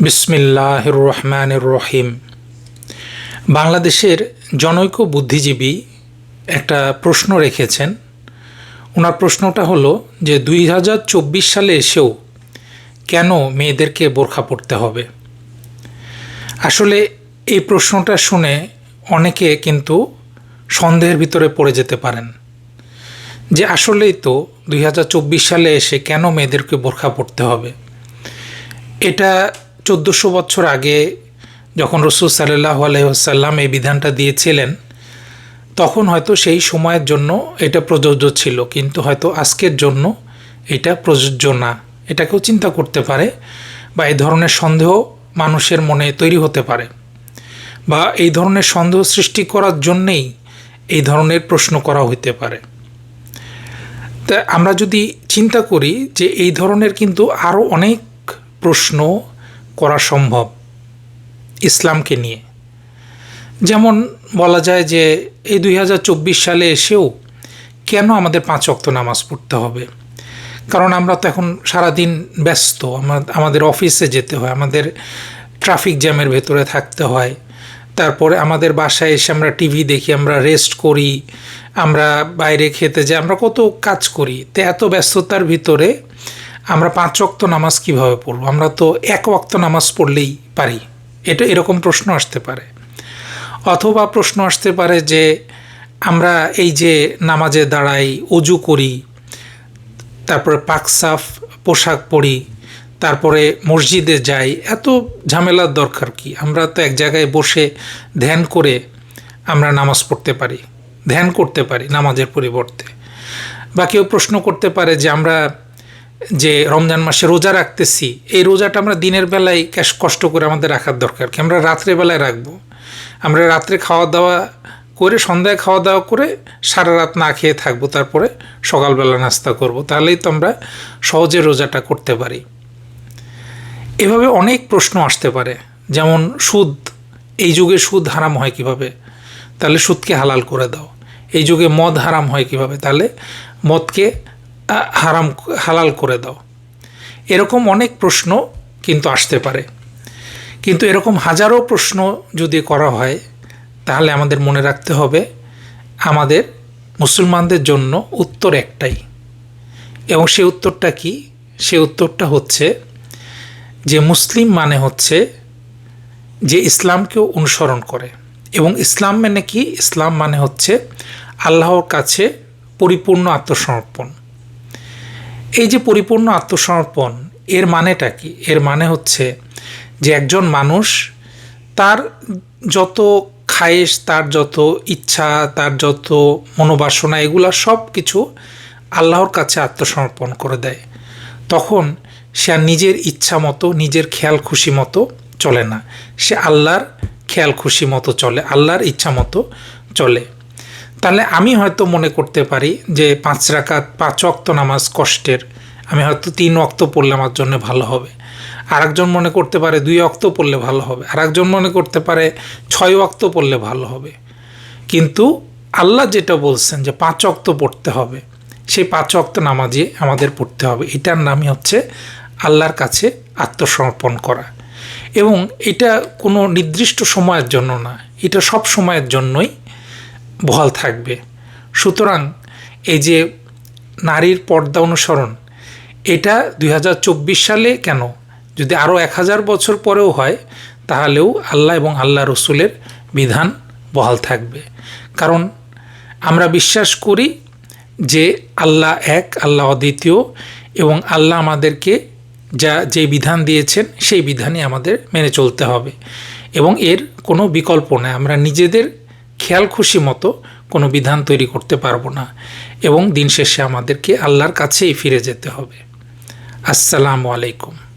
বিসমিল্লাহ রহমান রহিম বাংলাদেশের জনৈক বুদ্ধিজীবী একটা প্রশ্ন রেখেছেন। ওনার প্রশ্নটা হলো যে দুই হাজার চব্বিশ সালে এসেও কেন মেয়েদেরকে বোরখা পড়তে হবে? আসলে এই প্রশ্নটা শুনে অনেকে কিন্তু সন্দেহের ভিতরে পড়ে যেতে পারেন যে আসলেই তো দুই হাজার চব্বিশ সালে এসে কেন মেয়েদেরকে বোরখা পড়তে হবে? এটা চোদ্দোশো বছর আগে যখন রসুল সাল্লাহ আলহ্লাম এই বিধানটা দিয়েছিলেন, তখন হয়তো সেই সময়ের জন্য এটা প্রযোজ্য ছিল, কিন্তু হয়তো আজকের জন্য এটা প্রযোজ্য না। এটাকেও চিন্তা করতে পারে বা এই ধরনের সন্দেহ মানুষের মনে তৈরি হতে পারে। বা এই ধরনের সন্দেহ সৃষ্টি করার জন্যেই এই ধরনের প্রশ্ন করা হইতে পারে। তা আমরা যদি চিন্তা করি যে এই ধরনের কিন্তু আরও অনেক প্রশ্ন করা সম্ভব ইসলামকে নিয়ে। যেমন বলা যায় যে এই দুই হাজার চব্বিশ সালে এসেও কেন আমাদের পাঁচ অক্ত নামাজ পড়তে হবে? কারণ আমরা তো এখন সারাদিন ব্যস্ত আমাদের অফিসে যেতে হয়, আমাদের ট্রাফিক জ্যামের ভেতরে থাকতে হয়। তারপরে আমাদের বাসায় এসে আমরা টিভি দেখি, আমরা রেস্ট করি, আমরা বাইরে খেতে যাই, আমরা কত কাজ করি। তো এত ব্যস্ততার ভিতরে আমরা পাঁচ অক্ত নামাজ কীভাবে পড়ব? আমরা তো এক অক্ত নামাজ পড়লেই পারি। এটা এরকম প্রশ্ন আসতে পারে। অথবা প্রশ্ন আসতে পারে যে, আমরা এই যে নামাজে দাঁড়াই অজু করি, তারপরে পাকসাফ পোশাক পরি, তারপরে মসজিদে যাই, এত ঝামেলার দরকার কি? আমরা তো এক জায়গায় বসে ধ্যান করে আমরা নামাজ পড়তে পারি, ধ্যান করতে পারি নামাজের পরিবর্তে। বা কেউ প্রশ্ন করতে পারে যে, আমরা যে রমজান মাসে রোজা রাখতেছি, এই রোজাটা আমরা দিনের বেলায় ক্যাশ কষ্ট করে আমাদের রাখার দরকার। কি আমরা রাত্রে বেলায় রাখব? আমরা রাত্রে খাওয়া দাওয়া করে, সন্ধ্যায় খাওয়া দাওয়া করে সারা রাত না খেয়ে থাকব, তারপরে সকালবেলা নাস্তা করব। তাহলেই তো আমরা সহজে রোজাটা করতে পারি। এভাবে অনেক প্রশ্ন আসতে পারে। যেমন, সুদ, এই যুগে সুদ হারাম হয় কীভাবে? তাহলে সুদকে হালাল করে দাও। এই যুগে মদ হারাম হয় কীভাবে? তাহলে মদকে হারাম, হালাল করে দাও। এরকম অনেক প্রশ্ন কিন্তু আসতে পারে। কিন্তু এরকম হাজারো প্রশ্ন যদি করা হয়, তাহলে আমাদের মনে রাখতে হবে, আমাদের মুসলমানদের জন্য উত্তর একটাই। এবং সে উত্তরটা কি? সে উত্তরটা হচ্ছে যে মুসলিম মানে হচ্ছে যে ইসলামকেও অনুসরণ করে। এবং ইসলাম মানে কি? ইসলাম মানে হচ্ছে আল্লাহর কাছে পরিপূর্ণ আত্মসমর্পণ। এই যে পরিপূর্ণ আত্মসমর্পণ, এর মানেটা কি? এর মানে হচ্ছে যে একজন মানুষ তার যত খায়েশ, তার যত ইচ্ছা, তার যত মনোবাসনা, এগুলো সব কিছু আল্লাহর কাছে আত্মসমর্পণ করে দেয়। তখন সে আর নিজের ইচ্ছা মতো, নিজের খেয়াল খুশি মতো চলে না। সে আল্লাহর খেয়াল খুশি মতো চলে, আল্লাহর ইচ্ছা মতো চলে। তাহলে আমি হয়তো মনে করতে পারি যে পাঁচ রাকাত, পাঁচ অক্ত নামাজ কষ্টের। আমি হয়তো তিন অক্ত পড়লে আমার জন্য ভালো হবে। আর একজন মনে করতে পারে দুই অক্ত পড়লে ভালো হবে। আর একজন মনে করতে পারে ছয় অক্ত পড়লে ভালো হবে। কিন্তু আল্লাহ যেটা বলছেন যে পাঁচ অক্ত পড়তে হবে, সেই পাঁচ অক্ত নামাজে আমাদের পড়তে হবে। এটার নামই হচ্ছে আল্লাহর কাছে আত্মসমর্পণ করা। এবং এটা কোনো নির্দিষ্ট সময়ের জন্য না, এটা সব সময়ের জন্যই বহাল থাকবে। সুতরাং এই যে নারীর পর্দা অনুসরণ, এটা দু হাজার চব্বিশ সালে কেন? যদি আরও এক হাজার বছর পরেও হয়, তাহলেও আল্লাহ এবং আল্লাহ রসুলের বিধান বহাল থাকবে। কারণ আমরা বিশ্বাস করি যে আল্লাহ এক, আল্লাহ অদ্বিতীয় এবং আল্লাহ আমাদেরকে যা, যে বিধান দিয়েছেন, সেই বিধানই আমাদের মেনে চলতে হবে। এবং এর কোনো বিকল্প নেই। আমরা নিজেদের খেয়াল খুশি মতো কোনো বিধান তৈরি করতে পারব না এবং দিন শেষে আমাদেরকে আল্লাহর কাছেই ফিরে যেতে হবে। আসসালামু আলাইকুম।